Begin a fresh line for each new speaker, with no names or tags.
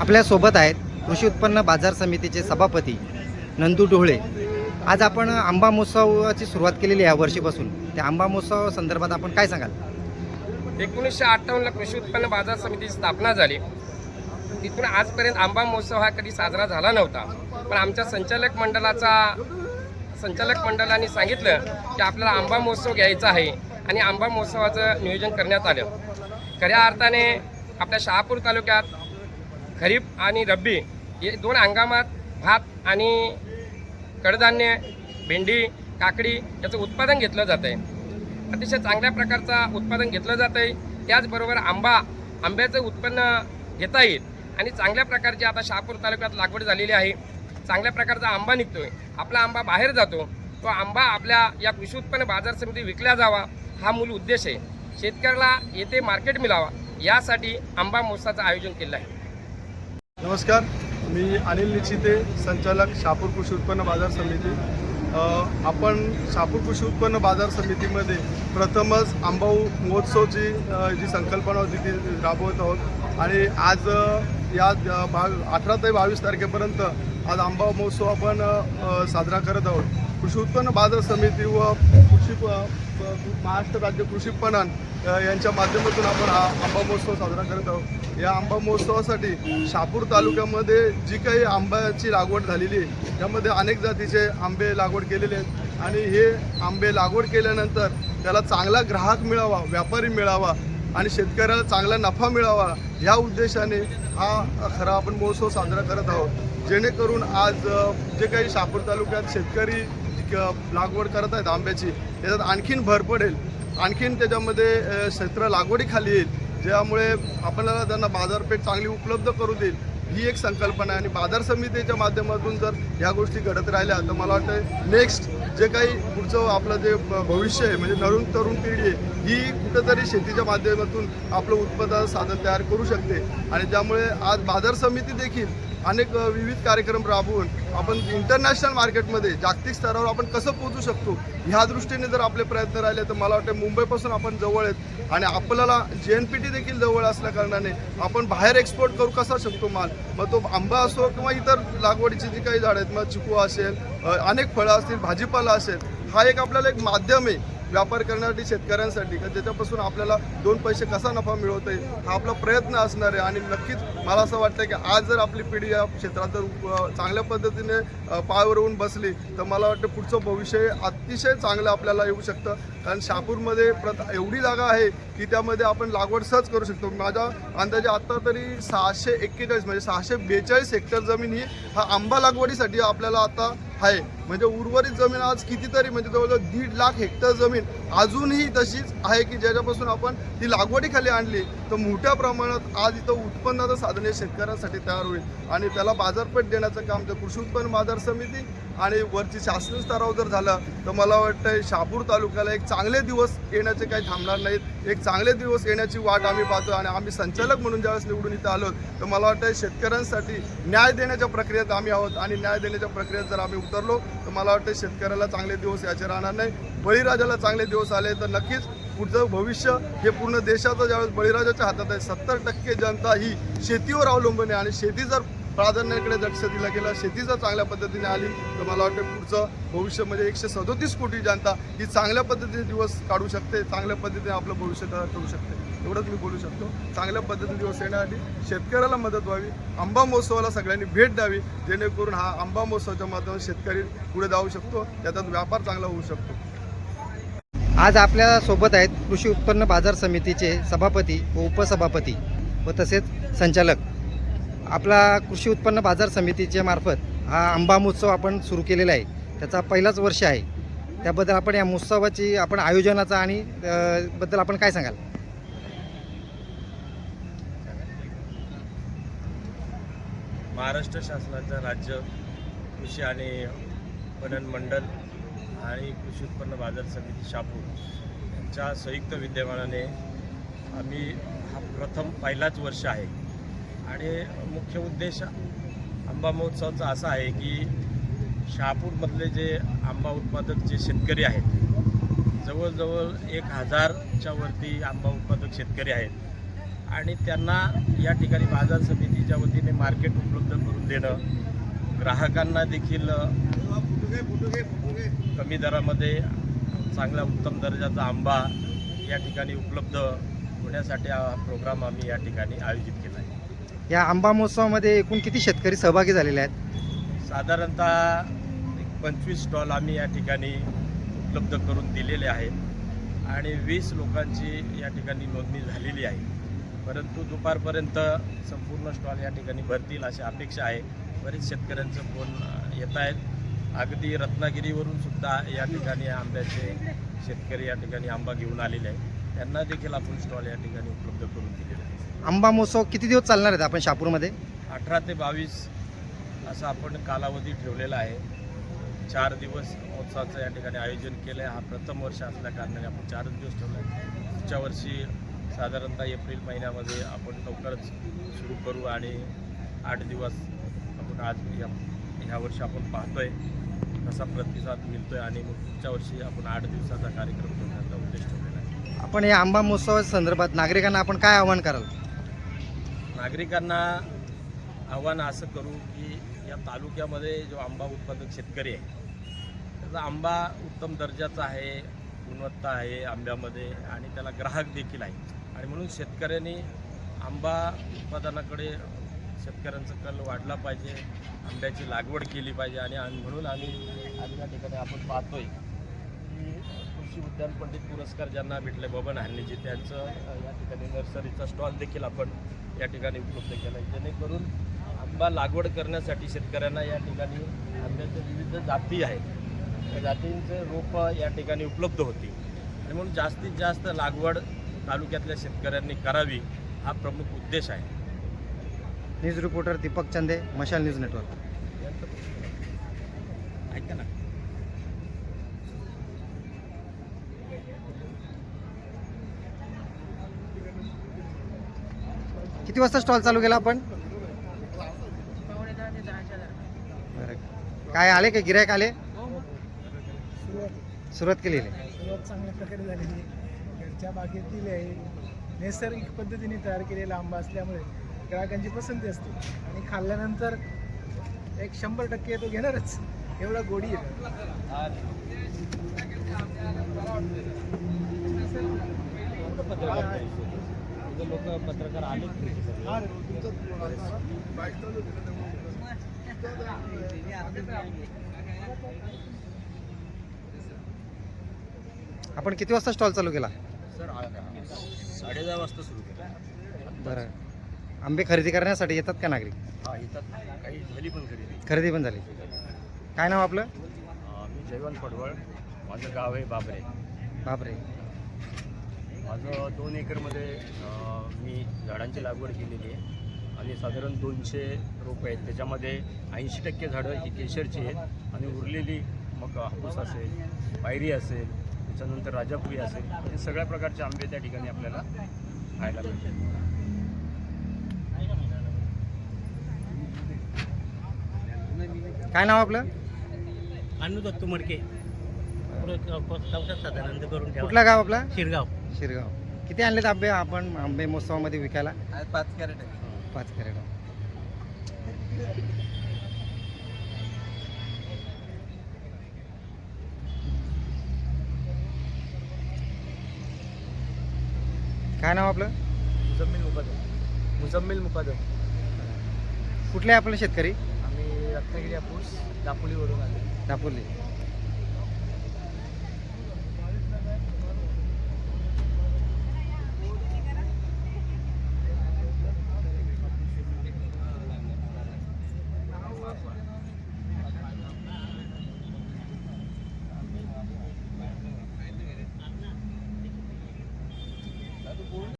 आपल्यासोबत आहेत कृषी उत्पन्न बाजार समितीचे सभापती नंदू डोहळे. आज आपण आंबा महोत्सवाची सुरुवात केलेली आहे वर्षीपासून. त्या आंबा महोत्सव संदर्भात आपण काय सांगाल?
एकोणीसशे अठ्ठावन्नला कृषी उत्पन्न बाजार समितीची स्थापना झाली. तिथून आजपर्यंत आंबा महोत्सव हा कधी साजरा झाला नव्हता. पण आमच्या संचालक मंडळाचा संचालक मंडळाने सांगितलं की आपल्याला आंबा महोत्सव घ्यायचा आहे आणि आंबा महोत्सवाचं नियोजन करण्यात आलं. खऱ्या अर्थाने आपल्या शहापूर तालुक्यात खरीप आणि रब्बी हे दोन हंगामात भात आणि कडधान्य भेंडी काकडी याचं उत्पादन घेतलं जातं आहे अतिशय चांगल्या प्रकारचा उत्पादन घेतलं जातं आहे त्याचबरोबर आंबा आंब्याचं उत्पन्न घेता येईल आणि चांगल्या प्रकारची आता शहापूर तालुक्यात लागवड झालेली आहे. चांगल्या प्रकारचा आंबा निघतोय. आपला आंबा बाहेर जातो. तो आंबा आपल्या या कृषी उत्पन्न बाजार समिती विकला जावा हा मूल उद्देश आहे. शेतकऱ्याला येथे मार्केट मिळावा यासाठी आंबा महोत्सवाचं आयोजन केलं आहे.
नमस्कार मी अनिल निचिते संचालक शापूर कृषी उत्पन्न बाजार समिती. आपण शापूर कृषी उत्पन्न बाजार समितीमध्ये प्रथमच आंबाऊ महोत्सवची जी संकल्पना होती ती राबवत आहोत. आणि आज या भाग अठरा ते बावीस तारखेपर्यंत आज आंबा महोत्सव आपण साजरा करत आहोत. कृषी उत्पन्न बाजार समिती व कृषी महाराष्ट्र राज्य कृषी पणन यांच्या माध्यमातून आपण हा आंबा महोत्सव साजरा करत आहोत. या आंबा महोत्सवासाठी शापूर तालुक्यामध्ये जी काही आंब्याची लागवड झालेली आहे त्यामध्ये अनेक जातीचे आंबे लागवड केलेले आहेत आणि हे आंबे लागवड केल्यानंतर त्याला चांगला ग्राहक मिळावा व्यापारी मिळावा आणि शेतकऱ्याला चांगला नफा मिळावा या उद्देशाने हा खरा आपण महोत्सव साजरा करत आहोत. जेणेकरून आज जे काही शापूर तालुक्यात शेतकरी लागवड करत आहेत आंब्याची. त्याच्यात आणखीन भर पडेल. आणखीन त्याच्यामध्ये क्षेत्र लागवडीखाली येईल. ज्यामुळे आपल्याला त्यांना बाजारपेठ चांगली उपलब्ध करू देईल. ही एक संकल्पना आहे. आणि बाजार समितीच्या माध्यमातून जर ह्या गोष्टी घडत राहिल्या तर मला वाटतं नेक्स्ट जे काही पुढचं आपलं जे भविष्य आहे म्हणजे नवीन तरुण पिढी आहे ही कुठंतरी शेतीच्या माध्यमातून आपलं उत्पादन साधन तयार करू शकते. आणि ज्यामुळे आज बाजार समिती देखील अनेक विविध कार्यक्रम राबवून आपण इंटरनॅशनल मार्केटमध्ये जागतिक स्तरावर आपण कसं पोहोचू शकतो ह्या दृष्टीने जर आपले प्रयत्न राहिले तर मला वाटतं मुंबईपासून आपण जवळ आहेत. आणि आपल्याला जे एन पी टी देखील जवळ असल्या कारणाने आपण बाहेर एक्सपोर्ट करू कसा शकतो माल? मग तो आंबा असो किंवा इतर लागवडीची जी काही झाडं आहेत मग चिकू असेल अनेक फळं असतील भाजीपाला असेल हा एक आपल्याला एक माध्यम आहे. व्यापार करण्यासाठी शेतकऱ्यांसाठी का ज्याच्यापासून आपल्याला दोन पैसे कसा नफा मिळवता येईल हा आपला प्रयत्न असणार आहे. आणि नक्कीच मला असं वाटतं की आज जर आपली पिढी या क्षेत्रात जर चांगल्या पद्धतीने पायावरवून पायावर बसली तर मला वाटतं पुढचं भविष्य अतिशय चांगलं आपल्याला येऊ शकतं. कारण शहापूरमध्ये प्रत एवढी जागा आहे की त्यामध्ये आपण लागवड सहज करू शकतो. माझ्या अंदाजे आत्ता तरी सहाशे एक्केचाळीस म्हणजे सहाशे बेचाळीस हेक्टर जमीन ही हा आंबा लागवडीसाठी आपल्याला आता आहे. म्हणजे उर्वरित जमीन आज कितीतरी म्हणजे जवळजवळ दीड लाख हेक्टर जमीन अजूनही तशीच आहे की ज्याच्यापासून आपण ती लागवडीखाली आणली तर मोठ्या प्रमाणात आज इथं उत्पन्नाचं साधन हे शेतकऱ्यांसाठी तयार होईल. आणि त्याला बाजारपेठ देण्याचं काम ते कृषी उत्पन्न बाजार समिती आणि वरची शासन स्तरावर जर झालं तर मला वाटतं शहापूर तालुक्याला एक चांगले दिवस येण्याचे काही थांबणार नाहीत. एक चांगले दिवस येण्याची वाट आम्ही पाहतो आणि आम्ही संचालक म्हणून ज्यावेळेस निवडून इथं आलो तर मला वाटतं शेतकऱ्यांसाठी न्याय देण्याच्या प्रक्रियेत आम्ही आहोत. आणि न्याय देण्याच्या प्रक्रियेत जर आम्ही उतरलो तर मला वाटतं शेतकऱ्याला चांगले दिवस याचे राहणार नाही. बळीराजाला चांगले दिवस आले तर नक्कीच पुढचं भविष्य हे पूर्ण देशाचं ज्यावेळेस बळीराजाच्या हातात आहे सत्तर टक्के जनता ही शेतीवर अवलंबून आहे. आणि शेती जर प्राधान्याकडे लक्ष दिलं गेलं शेती जर चांगल्या पद्धतीने आली तर मला वाटतं पुढचं भविष्य म्हणजे एकशे सदोतीस कोटी जनता ही चांगल्या पद्धतीने दिवस काढू शकते चांगल्या पद्धतीने आपलं भविष्य तयार करू शकते. एवढंच मी बोलू शकतो. चांगल्या पद्धतीने दिवस येण्यासाठी शेतकऱ्याला मदत व्हावी आंबा महोत्सवाला सगळ्यांनी भेट द्यावी जेणेकरून हा आंबा महोत्सवाच्या माध्यमातून शेतकरी पुढे जाऊ शकतो त्यातून व्यापार चांगला होऊ शकतो.
आज आपल्यासोबत आहेत कृषी उत्पन्न बाजार समितीचे सभापती व उपसभापती व तसेच संचालक. आपला कृषी उत्पन्न बाजार समितीच्या मार्फत हा आंबा महोत्सव आपण सुरू केलेला आहे. त्याचा पहिलाच वर्ष आहे. त्याबद्दल आपण या महोत्सवाची आपण आयोजनाचा आणि बद्दल आपण काय सांगाल?
महाराष्ट्र शासनाचं राज्य कृषी आणि पणन मंडळ आणि कृषी उत्पन्न बाजार समिती शापूर यांच्या संयुक्त विद्यमानाने आम्ही हा प्रथम पहिलाच वर्ष आहे. आणि मुख्य उद्देश आंबा महोत्सवाचा असा आहे की शहापूरमधले जे आंबा उत्पादक जे शेतकरी आहेत जवळजवळ एक हजारच्या वरती आंबा उत्पादक शेतकरी आहेत. आणि त्यांना या ठिकाणी बाजार समितीच्या वतीने मार्केट उपलब्ध करून देणं ग्राहकांना देखील कमी दरामध्ये चांगला उत्तम दर्जाचा आंबा या ठिकाणी उपलब्ध होण्यासाठी हा प्रोग्राम आम्ही या ठिकाणी आयोजित केला आहे.
या आंबा महोत्सवामध्ये एकूण किती शेतकरी सहभागी झालेले आहेत?
साधारणतः एक पंचवीस स्टॉल आम्ही या ठिकाणी उपलब्ध करून दिलेले आहेत. आणि वीस लोकांची या ठिकाणी नोंदणी झालेली आहे. परंतु दुपारपर्यंत संपूर्ण स्टॉल या ठिकाणी भरतील अशी अपेक्षा आहे. बरेच शेतकऱ्यांचं फोन येत आहेत. अगदी रत्नागिरीवरून सुद्धा या ठिकाणी आंब्याचे शेतकरी या ठिकाणी आंबा घेऊन आलेले आहेत. त्यांना देखील आपण स्टॉल या ठिकाणी उपलब्ध करून दिले
आंबा महोत्सव किती दिवस चालणार आहेत आपण शहापूरमध्ये
अठरा ते बावीस असा आपण कालावधी ठेवलेला आहे. चार दिवस महोत्सवाचं या ठिकाणी आयोजन केलं आहे हा प्रथम वर्ष असल्या कारणाने आपण चारच दिवस ठेवला आहे पुढच्या वर्षी साधारणतः एप्रिल महिन्यामध्ये आपण लवकरच सुरू करू आणि आठ दिवस आपण आज या ह्या वर्षी आपण पाहतोय. कसा प्रतिसाद मिळतोय आणि मग पुढच्या वर्षी आपण आठ दिवसाचा कार्यक्रम ठेवण्याचा उद्देश ठेवलेला आहे.
आपण या आंबा महोत्सवा संदर्भात नागरिकांना आपण काय आवाहन कराल?
नागरिकांना आव्हान असं करू की या तालुक्यामध्ये जो आंबा उत्पादक शेतकरी आहे त्याचा आंबा उत्तम दर्जाचा आहे गुणवत्ता आहे आंब्यामध्ये आणि त्याला ग्राहक देखील आहे. आणि म्हणून शेतकऱ्यांनी आंबा उत्पादनाकडे शेतकऱ्यांचा कल वाढला पाहिजे आंब्याची लागवड केली पाहिजे आणि म्हणून आम्ही आज या ठिकाणी आपण पाहतोय की कृषी उद्यान पंडित पुरस्कार ज्यांना भेटले बबन हार्नीजी त्यांचं या ठिकाणी नर्सरीचा स्टॉल देखील आपण या ठिकाणी उपलब्ध केला आहे जेणेकरून आंबा लागवड करण्यासाठी शेतकऱ्यांना या ठिकाणी आंब्याच्या विविध जाती आहेत. त्या जातींचे रोपं या ठिकाणी उपलब्ध होती आणि म्हणून जास्तीत जास्त लागवड तालुक्यातल्या शेतकऱ्यांनी करावी हा प्रमुख उद्देश आहे.
न्यूज रिपोर्टर दीपक चंदे मशाल न्यूज नेटवर्क.
ऐका ना.
किती वाजता स्टॉल चालू केला आपण? बरं. काय आले का? गिरायक आले? सुरुवात केलेली आहे.
सुरुवात चांगल्या प्रकारे झालेली आहे. घरच्या बागेतील आहे. नैसर्गिक पद्धतीने तयार केलेला आंबा असल्यामुळे ग्राहकांची पसंती असते. आणि खाल्ल्यानंतर एक शंभर टक्के तो घेणारच. एवढा गोडी आहे.
लोक पत्रकार आले
आपण किती वाजता स्टॉल चालू केला?
सर साडे दहा वाजता सुरू केलं.
बरं. आंबे खरेदी करण्यासाठी येतात का नागरिक?
हा येतात. काही झाली पण खरेदी.
खरेदी पण झाली. काय नाव आपलं?
मी जयवंत पडवळ. माझं गाव आहे बाबरे.
बापरे
माझं दोन एकरमध्ये मी झाडांची लागवड केलेली आहे. आणि साधारण दोनशे रोपं आहेत. त्याच्यामध्ये ऐंशी टक्के झाडं ही केशरची आहेत. आणि उरलेली मग हापूस असेल पायरी असेल त्याच्यानंतर राजापुरी असेल हे सगळ्या प्रकारचे आंबे त्या ठिकाणी आपल्याला खायला मिळतात.
काय नाव आपलं?
अनु दत्तू मडके. साधारण करून ठेवा.
कुठलं गाव आपला?
शिरगाव.
शिरगाव. किती आणलेत आंबे? आपण आंबे महोत्सवामध्ये विकायला?
पाच कॅरेट आहे
पाच कॅरेट काय नाव आपलं?
मुजम्मिल मुकादम. मुजम्मिल मुकादम.
कुठले आपले शेतकरी?
आम्ही रत्नागिरी हापूस दापोलीवरून आलो.
दापोली.